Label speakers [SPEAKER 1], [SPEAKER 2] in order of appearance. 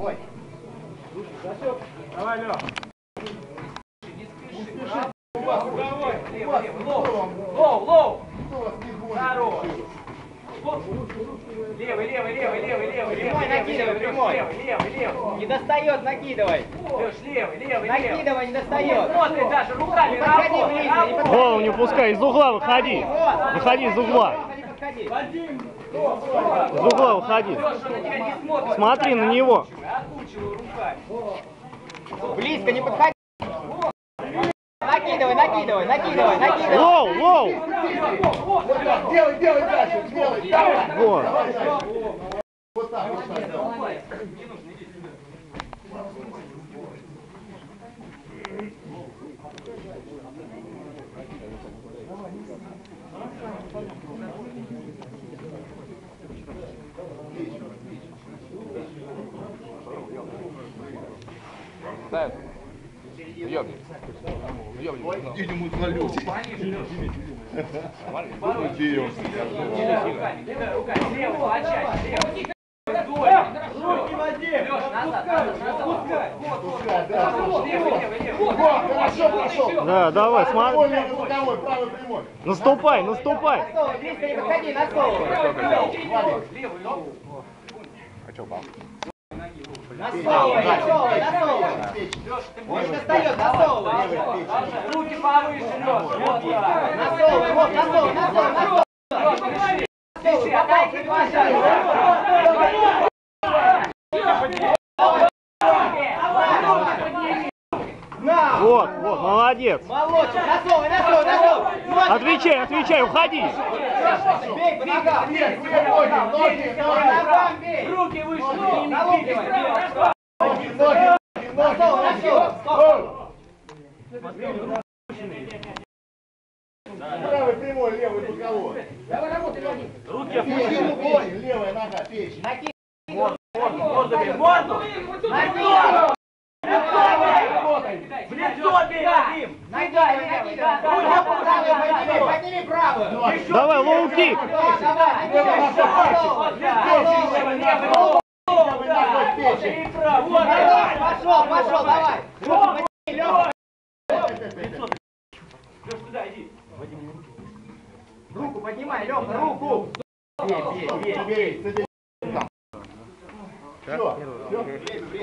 [SPEAKER 1] Давай, Лёх.
[SPEAKER 2] Лоу, лоу! Хорош! Левый, левый, левый, левый, левый,
[SPEAKER 3] Прямой
[SPEAKER 2] левый,
[SPEAKER 3] накидывай, прямой.
[SPEAKER 2] левый, левый, левый.
[SPEAKER 3] Не достает, накидывай.
[SPEAKER 2] Леш, левый, левый.
[SPEAKER 3] Накидывай, не достает.
[SPEAKER 2] Смотри, даже руками
[SPEAKER 3] Не подходи
[SPEAKER 2] работай,
[SPEAKER 3] ближе, не
[SPEAKER 2] работай.
[SPEAKER 3] подходи.
[SPEAKER 1] Голову не пускай, из угла выходи. Выходи из угла. Из угла выходи. Смотри на него.
[SPEAKER 3] Близко, не подходи. Накидывай, накидывай, накидывай, накидывай.
[SPEAKER 1] Лоу, лоу.
[SPEAKER 4] Делай, делай дальше, делай, давай.
[SPEAKER 1] Вот.
[SPEAKER 4] Вот так, вот так, давай. Иди ему на люди. Идем.
[SPEAKER 2] Руками, кидай руками. Левый, почаще, левый. Вдоль.
[SPEAKER 1] Руки в воде.
[SPEAKER 2] Леш, назад, назад, назад. Вот, вот.
[SPEAKER 4] Да.
[SPEAKER 2] Левый, левый, левый.
[SPEAKER 4] Хорошо пошел.
[SPEAKER 1] Да, давай, смотри.
[SPEAKER 4] Левый.
[SPEAKER 1] Наступай, наступай.
[SPEAKER 3] Не подходи, насовывай. Насовывай, насовывай, насовывай. Не достает, насовывай.
[SPEAKER 2] Руки повыше, Леша. Вот так.
[SPEAKER 3] Насовывай, вот, насовывай, насовывай, насовывай.
[SPEAKER 2] Дыши, отойди, пожалуйста.
[SPEAKER 3] На!
[SPEAKER 1] Вот, вот, молодец.
[SPEAKER 3] Молодчик, насовывай, насовывай, насовывай.
[SPEAKER 1] Отвечай, отвечай, уходи.
[SPEAKER 3] бей по ногам.
[SPEAKER 4] Нет, две ноги, ноги,
[SPEAKER 3] По
[SPEAKER 4] ноги.
[SPEAKER 3] ногам бей.
[SPEAKER 2] Руки выше, не
[SPEAKER 3] Налупивай.
[SPEAKER 4] Ноги, ноги, ноги,
[SPEAKER 3] Насовывай,
[SPEAKER 4] ноги.
[SPEAKER 3] насовывай.
[SPEAKER 4] Правый прямой, левый боковой.
[SPEAKER 1] Руки
[SPEAKER 4] Печень, печень, левая нога, печень.
[SPEAKER 3] Накидывай.
[SPEAKER 2] Морду, морду.
[SPEAKER 3] Накидывай.
[SPEAKER 2] В лицо бей, Вадим.
[SPEAKER 3] Подними, правую.
[SPEAKER 1] Давай, лоу-кик.
[SPEAKER 3] Да, давай,
[SPEAKER 2] право. Вот,
[SPEAKER 3] Давай. Пошел, пошел, давай. Подними, Лёха.
[SPEAKER 2] Леш, туда иди.
[SPEAKER 3] Руку поднимай, Лёха, руку.
[SPEAKER 4] Бей, бей, бей. Все, все.